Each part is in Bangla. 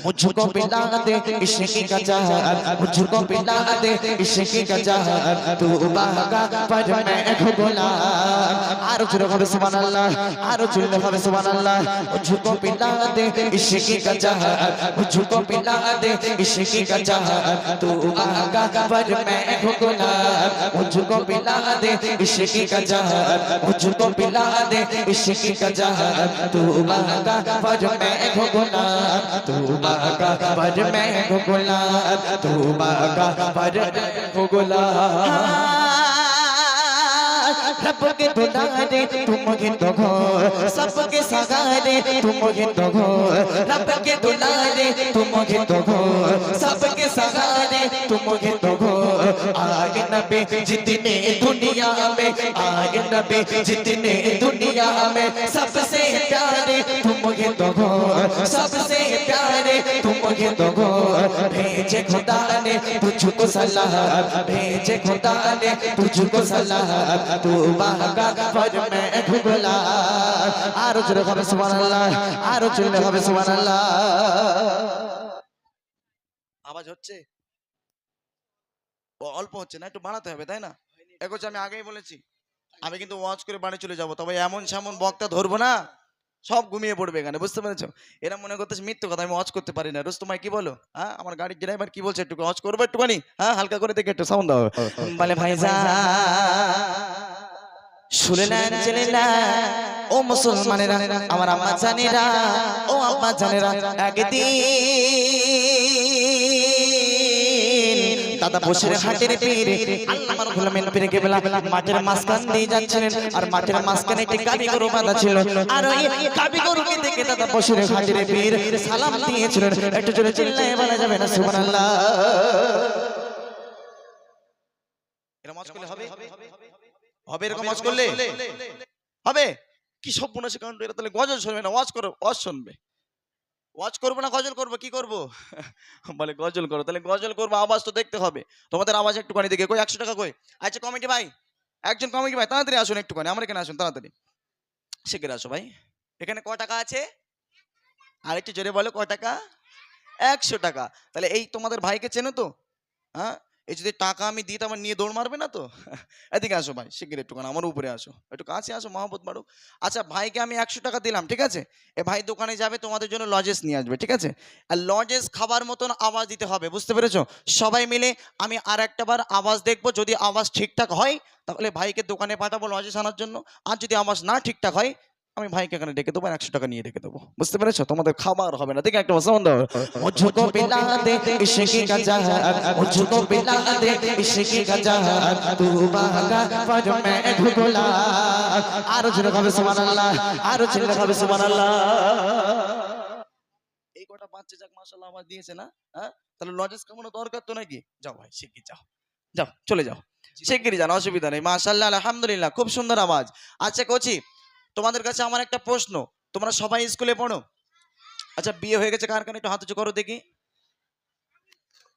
मुझको पिला दे इश्क का जहर मुझको पिला दे इश्क का जहर तू बागा पर मैं हूँ गुलाम आरो चुरो হবে সুবহানাল্লাহ आरो चुरो হবে সুবহানাল্লাহ मुझको पिला दे इश्क का जहर मुझको पिला दे इश्क का जहर तू बागा पर मैं हूँ गुलाम मुझको पिला दे इश्क का जहर मुझको पिला दे इश्क का जहर तू बागा पर मैं हूँ गुलाम तू बागा पर मैं हूँ गुलाम तू बागा पर मैं हूँ गुलाम रब के दुलारे तुम हिंदो घो सबके सगारे तुम हिंदो घो रब के दुलारे तुम हिंदो घो सबके सगारे तुम हिंदो घो आए नबी जितने दुनिया में आए नबी जितने दुनिया में सबसे प्यारे तुम हिंदो घो सबसे प्यारे तुम हिंदो घो भेजे खुदा ने तुझको सलाह भेजे खुदा ने तुझको सलाह तू বাগা ফজ মে ঘুগলা আরো জোরে হবে সুবহানাল্লাহ আরো জোরে হবে সুবহানাল্লাহ আওয়াজ হচ্ছে ও অল্প হচ্ছে না একটু বাড়াতে হবে তাই না এগোচ্ছে আমি আগেই বলেছি আমি কিন্তু ওয়াচ করে বাড়ি চলে যাব তবে এমন সেমন বক্তা ধরবো না সব ঘুমিয়ে পড়বে এখানে বুঝতে পেরেছ? এরা মনে করতেছে মিথ্যে কথা আমি ওয়াচ করতে পারি না। রোজ তোমায় কি বলো? হ্যাঁ আমার গাড়ির ড্রাইভার কি বলছে একটু ওয়াচ করব একটুখানি? হ্যাঁ হালকা করে দেখে একটু সাউন্ড দাও। বলে ভাই শুনে না জেনে না। ও মুসলমানেরা আমার আম্মা জানেরা ও আম্মা জানেরা একদিন দাদা বসের হাটের পীরে আল্লাহ আমার গোলামের পীরে কেবলা মাঠের মাঝখান দিয়ে যাচ্ছিলেন আর মাঠের মাঝখানে একটি গাবি গরু বাঁধা ছিল। আর ওই গাবি গরুকে দেখে দাদা বসের হাটের পীর সালাম দিয়েছিলেন। একটু জোরে চিল্লায় বলা যাবে না, সুবহানাল্লাহ। এরকম ওয়াচ করলে হবে? হবে এরকম ওয়াচ করলে? হবে? কি সব মনে কারণ এরা তাহলে গজল শুনবে না? ওয়াজ করো ওয়াচ শুনবে। ওয়াচ করব না, গজল করব? কি করব? বলে গজল করো। তাহলে গজল করব, আওয়াজ তো দেখতে হবে। তোমাদের আওয়াজ একটুখানি দেখে কই? একশো টাকা কই? আচ্ছা কমিটি ভাই। একজন কমিটি ভাই, তাড়াতাড়ি আসুন একটুখানি। আমার এখানে আসুন, তাড়াতাড়ি। শিখে আসো ভাই। এখানে ক টাকা আছে? আর একটু জোরে বলো, ক টাকা? একশো টাকা। তাহলে এই তোমাদের ভাইকে চেনো তো? হ্যাঁ? এই যদি টাকা আমি দিই, তো আমার নিয়ে দৌড় মারবে না তো? এদিকে আসো ভাই, শিগগির একটুখানি আমার উপরে আসো। একটু কাছে আসো মহব্বত বাড়ুক। আচ্ছা ভাইকে আমি একশো টাকা দিলাম, ঠিক আছে? এ ভাই দোকানে যাবে, তোমাদের জন্য লজেস নিয়ে আসবে, ঠিক আছে? আর লজেস খাবার মতন আওয়াজ দিতে হবে, বুঝতে পেরেছ? সবাই মিলে আমি আর একটা বার আওয়াজ দেখব, যদি আওয়াজ ঠিকঠাক হয়, তাহলে ভাইকে দোকানে পাঠাবো লজেস আনার জন্য। আর যদি আওয়াজ না ঠিকঠাক হয় আমি ভাইকে এখানে ডেকে দেবো একশো টাকা নিয়ে ডেকে দেবো। বুঝতে পেরেছ? তোমাদের খাবার হবে না। দেখে একটা ভাষা বন্ধ এই কটা বাচ্চা যাক মাশাআল্লাহ আওয়াজ দিয়েছে না হ্যাঁ? তাহলে লজেস কেমন দরকার তো নাকি? যাও ভাই শিগগির যাও। যাও চলে যাও। শিগগির যান অসুবিধা নেই। মাশাআল্লাহ আলহামদুলিল্লাহ খুব সুন্দর আওয়াজ। আচ্ছা কোচি তোমাদের কাছে আমার একটা প্রশ্ন। তোমরা সবাই স্কুলে পড়ো। আচ্ছা বিয়ে হয়ে গেছে কার কারণে একটু হাত উঁচু করো দেখি।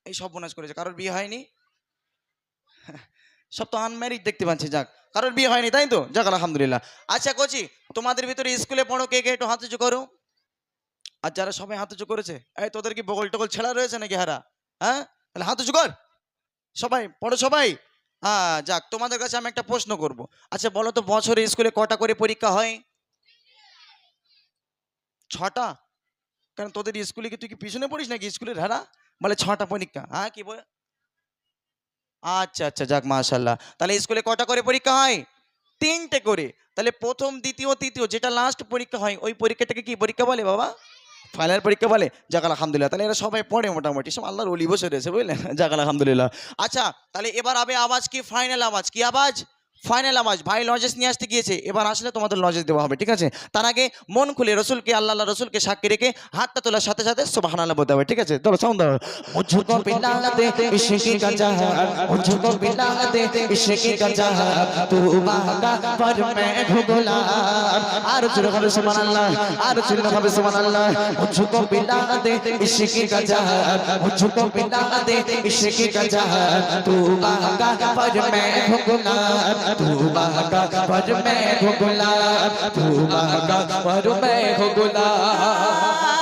এই সব বোনাস করেছে। কারোর বিয়ে হয়নি? সব তো আনম্যারিড দেখতে পাচ্ছি, যাক। কারোর বিয়ে হয়নি, তাই তো? যাক, আলহামদুলিল্লাহ। আচ্ছা কোচি, তোমাদের ভিতরে স্কুলে পড়ো, কে কে একটু হাত উঁচু করো। আর যারা সবাই হাত উঁচু করেছে, এই তোদের কি বগল টগল ছেঁড়া রয়েছে নাকি হারা? হ্যাঁ? তাহলে হাত উঁচু কর। সবাই, পড়ো সবাই। হ্যাঁ যাক, তোমাদের কাছে আমি একটা প্রশ্ন করব। আচ্ছা বলো তো, বছরে স্কুলে কটা করে পরীক্ষা হয়? ছটা? কারণ তোদের স্কুলে কি তুই কি পিছনে পড়িস নাকি স্কুলের হারা? বলে ছটা পরীক্ষা। হ্যাঁ কি বল? আচ্ছা আচ্ছা যাক মাশাল্লাহ তাহলে স্কুলে কটা করে পরীক্ষা হয়? তিনটে করে। তাহলে প্রথম, দ্বিতীয়, তৃতীয়, যেটা লাস্ট পরীক্ষা হয়, ওই পরীক্ষাটাকে কি পরীক্ষা বলে বাবা? ফাইনাল পরীক্ষা বলে? জাকাল আলহামদুলিল্লাহ। তাহলে এরা সবাই পড়ে মোটামুটি। সব আল্লাহর অলি বসে রয়েছে, বুঝলেন? জাগাল আলহামদুলিল্লাহ। আচ্ছা তাহলে এবার হবে আওয়াজ কি? ফাইনাল আওয়াজ কি আওয়াজ? ফাইনাল আওয়াজ ভাই লজেস নিয়ে আসতে গিয়েছে এবার আসলে তোমাদের লজেস দেওয়া হবে ঠিক আছে? তার আগে মন খুলে রসুলকে আল্লাহ রসুলকে সাক্ষী রেখে হাতটা তোলার সাথে সাথে সোবাহান আল্লাহ বলতে হবে ঠিক আছে? তোলো সাউন্ড धूबा का पर मैं हो गुलाब धूबा का पर मैं हो गुलाब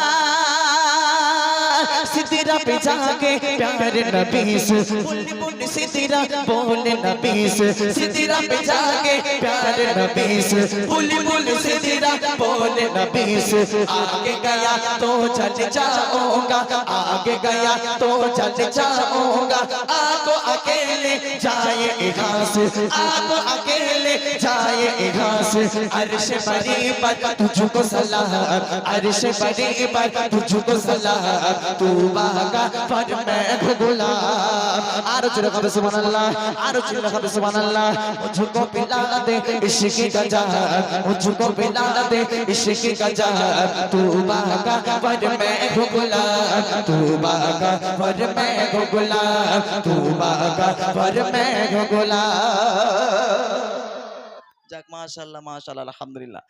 सिदरा पे जाके प्यार नबी से बोले बोले सिदरा बोले नबी से सिदरा पे जाके प्यार नबी से बोले बोले सिदरा बोले नबी से आगे गया तो चल जाऊँगा। आगे गया तो चल जाऊँगा। आको अकेले जाए यहाँ से आको अकेले जाए यहाँ से अर्श बरी पर तुझको सलाह अर्श बरी पर तुझको सलाह तू बागा पर मैं भुगुला आरो चुरा कब सुभान अल्लाह आरो चुरा कब सुभान अल्लाह मुझको पिला दे इश्क का जहां मुझको पिला दे इश्क का जहां तू बागा पर मैं भुगुला तू बागा पर मैं भुगुला तू बागा पर मैं भुगुला যাক মাশাল্লাহ মাশাল্লাহ আলহামদুলিল্লাহ।